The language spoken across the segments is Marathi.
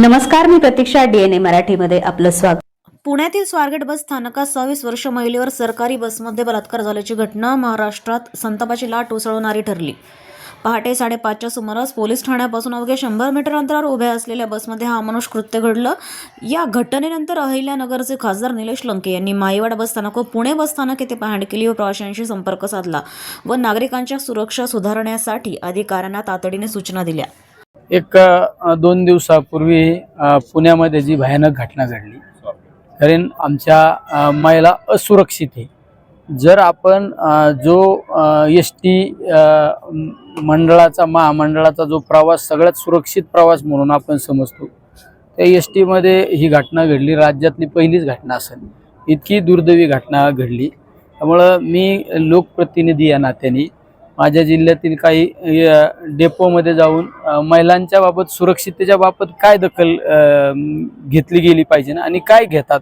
नमस्कार मी प्रतीक्षा डीएनए मराठीमध्ये आपलं स्वागत. पुण्यातील स्वारगेट बस स्थानकात सव्वीस वर्ष महिलेवर सरकारी बसमध्ये बलात्कार झाल्याची घटना महाराष्ट्रात संतापाची लाट उसळवणारी ठरली. पहाटे साडेपाचच्या सुमारास पोलीस ठाण्यापासून अवघ्या शंभर मीटर अंतरावर उभ्या असलेल्या बसमध्ये हा अमानुष कृत्य घडलं. या घटनेनंतर अहिल्यानगरचे खासदार निलेश लंके यांनी माईवाडा बस स्थानक व पुणे बस स्थानक येथे पाहणी केली व प्रवाशांशी संपर्क साधला व नागरिकांच्या सुरक्षा सुधारण्यासाठी अधिकाऱ्यांना तातडीने सूचना दिल्या. एक दोन दिवसापूर्वी पुण्यामध्ये जी भयानक घटना घडली कारण आमच्या महिला असुरक्षित आहे. जर आपण जो एस टी मंडळाचा महामंडळाचा जो प्रवास सगळ्यात सुरक्षित प्रवास म्हणून आपण समजतो त्या एस टीमध्ये ही घटना घडली. राज्यातली पहिलीच घटना असेल. इतकी दुर्दैवी घटना घडली. त्यामुळं मी लोकप्रतिनिधी या नात्याने माझ्या जिल्ह्यातील काही डेपोमध्ये जाऊन महिलांच्या बाबत सुरक्षिततेच्या बाबत काय दखल घेतली गेली पाहिजे ना? आणि काय घेतात?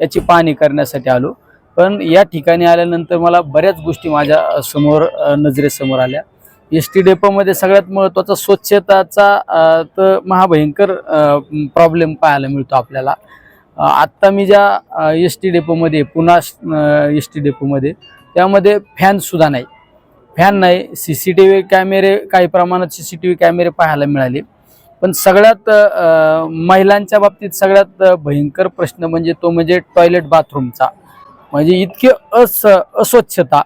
याची पाहणी करण्यासाठी आलो. पण या ठिकाणी आल्यानंतर मला बऱ्याच गोष्टी माझ्यासमोर नजरेसमोर आल्या. एस टी डेपोमध्ये सगळ्यात महत्त्वाचा स्वच्छताचा तर महाभयंकर प्रॉब्लेम पाहायला मिळतो आपल्याला. आत्ता मी ज्या एस टी डेपोमध्ये पुन्हा एस टी डेपोमध्ये त्यामध्ये फॅनसुद्धा नाही. फॅन नाही सी सी टी व्ही कॅमेरे काही प्रमाणात सी सी टी व्ही कॅमेरे पाहायला मिळाले. पण सगळ्यात महिलांच्या बाबतीत सगळ्यात भयंकर प्रश्न म्हणजे तो म्हणजे टॉयलेट बाथरूमचा म्हणजे इतके अस अस्वच्छता.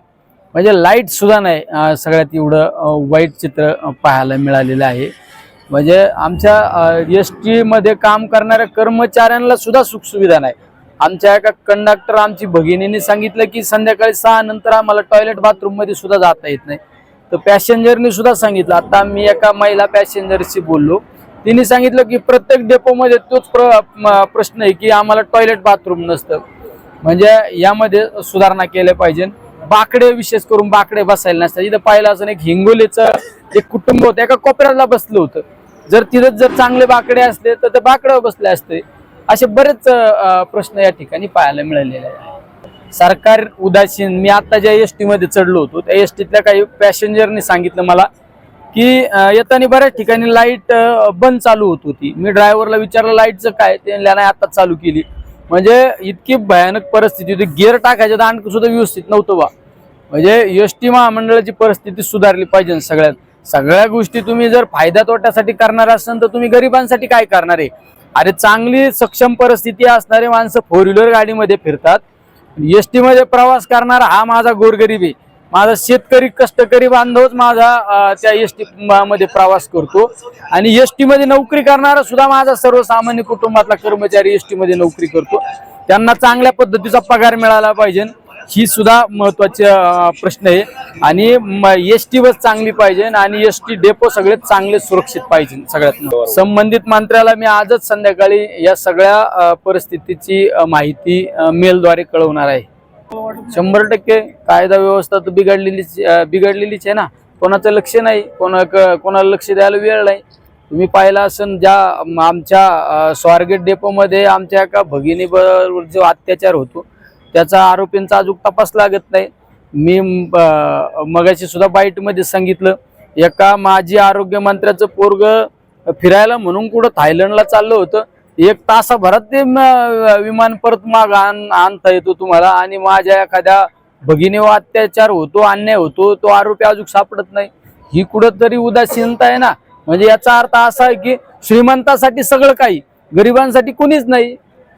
म्हणजे लाईटसुद्धा नाही सगळ्यात एवढं वाईट चित्र पाहायला मिळालेलं आहे. म्हणजे आमच्या एस टीमध्ये काम करणाऱ्या कर्मचाऱ्यांना सुद्धा सुखसुविधा नाही. आमच्या एका कंडक्टर आमची भगिनीने सांगितलं की संध्याकाळी सहा नंतर आम्हाला टॉयलेट बाथरूममध्ये सुद्धा जाता येत नाही. तर पॅसेंजरने सुद्धा सांगितलं. आता मी एका महिला पॅसेंजरशी बोललो. तिने सांगितलं की प्रत्येक डेपोमध्ये तोच प्र प्रश्न आहे की आम्हाला टॉयलेट बाथरूम नसतं. म्हणजे यामध्ये सुधारणा केल्या पाहिजे. बाकडे विशेष करून बाकडे बसायला नसतात. इथं पाहिलं असं एक हिंगोलीचं एक कुटुंब होतं एका कोपऱ्याला बसलं होतं. जर तिथं जर चांगले बाकडे असले तर ते बाकड्यावर बसले असते. असे बरेच प्रश्न या ठिकाणी पाहायला मिळालेले आहेत. सरकार उदासीन. मी आता ज्या एस टी मध्ये चढलो होतो त्या एस टीतल्या काही पॅसेंजरने सांगितलं मला की येताना बऱ्याच ठिकाणी लाइट बंद चालू होत होती. मी ड्रायव्हरला विचारलं लाईटचं काय? ते नाही आता चालू केली. म्हणजे इतकी भयानक परिस्थिती होती. गिअर टाकायचं दांड सुद्धा व्यवस्थित नव्हतं बा. म्हणजे एस टी महामंडळाची परिस्थिती सुधारली पाहिजे सगळ्यात. सगळ्या गोष्टी तुम्ही जर फायदा तोट्यासाठी करणार असाल तर तुम्ही गरिबांसाठी काय करणार आहे? अरे चांगली सक्षम परिस्थिती असणारे माणसं फोर व्हीलर गाडीमध्ये फिरतात. एस टी मध्ये प्रवास करणारा हा माझा गोरगरीब आहे. माझा शेतकरी कष्टकरी बांधवच माझा त्या एस टी मध्ये प्रवास करतो. आणि एस टी मध्ये नोकरी करणारा सुद्धा माझा सर्वसामान्य कुटुंबातला कर्मचारी एस टी मध्ये नोकरी करतो. त्यांना चांगल्या पद्धतीचा पगार मिळाला पाहिजे. ही सुद्धा महत्त्वाचे प्रश्न आहे. आणि एस टी बस चांगली पाहिजे आणि एस टी डेपो सगळे चांगले सुरक्षित पाहिजे सगळ्यात. संबंधित मंत्र्याला मी आजच संध्याकाळी या सगळ्या परिस्थितीची माहिती मेलद्वारे कळवणार आहे. शंभर टक्के कायदा व्यवस्था तर बिघडलेलीच बिघडलेलीच आहे ना. कोणाचं लक्ष नाही कोणा कोणाला लक्ष द्यायला वेळ नाही. तुम्ही पाहिला असन ज्या आम- आमच्या स्वारगेट डेपोमध्ये आमच्या एका भगिनीवर जो अत्याचार होतो त्याचा आरोपींचा अजून तपास लागत नाही. मी मगाशी सुद्धा बाईटमध्ये सांगितलं एका माजी आरोग्य मंत्र्याचं पोरग फिरायला म्हणून कुठं थायलंडला चाललं होतं. एक तासाभरात ते विमान परत माग आण आणता येतो तुम्हाला आणि माझ्या एखाद्या भगिनीवर अत्याचार होतो अन्याय होतो तो आरोपी अजून सापडत नाही. ही कुठंतरी उदासीनता आहे ना? म्हणजे याचा अर्थ असा आहे की श्रीमंतासाठी सगळं काही गरिबांसाठी कुणीच नाही.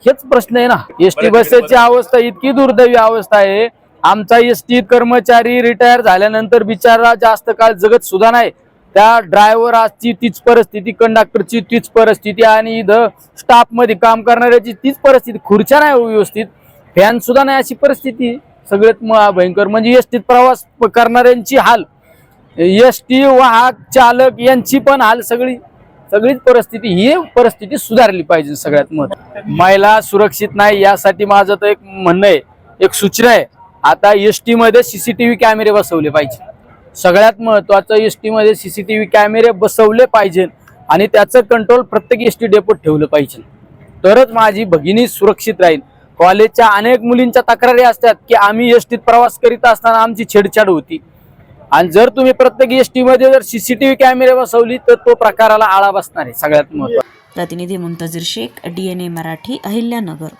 हेच प्रश्न आहे ना. एस टी बसेची अवस्था इतकी दुर्दैवी अवस्था आहे. आमचा एस टी कर्मचारी रिटायर झाल्यानंतर बिचारा जास्त काळ जगत सुद्धा नाही. त्या ड्रायव्हर आजची तीच परिस्थिती कंडक्टरची तीच परिस्थिती आणि इथं स्टाफमध्ये काम करणाऱ्याची तीच परिस्थिती खुर्च्या नाही व्यवस्थित. फॅन सुद्धा नाही अशी परिस्थिती. सगळ्यात म- भयंकर म्हणजे एस टीत प्रवास करणाऱ्यांची हाल. एस टी वाहक चालक यांची पण हाल सगळी. सगळीच परिस्थिती ही परिस्थिती सुधारली पाहिजे सगळ्यात महत्त्व महिला सुरक्षित नाही यासाठी माझं तर एक म्हणणं आहे एक सूचना आहे. आता एस टी मध्ये सीसीटीव्ही कॅमेरे बसवले पाहिजे. सगळ्यात महत्वाचं एस टी मध्ये सीसीटीव्ही कॅमेरे बसवले पाहिजे आणि त्याचं कंट्रोल प्रत्येक एस टी डेपोत ठेवलं पाहिजे. तरच माझी भगिनी सुरक्षित राहील. कॉलेजच्या अनेक मुलींच्या तक्रारी असतात की आम्ही एस टीत प्रवास करीत असताना आमची छेडछाड होती. आणि जर तुम्ही प्रत्येक एसटीमध्ये मध्ये जर सीसीटीव्ही कॅमेरे बसवली तर तो प्रकाराला आळा बसणार आहे. सगळ्यात महत्वाचं. प्रतिनिधी मुंतजीर शेख डीएनए मराठी अहिल्यानगर.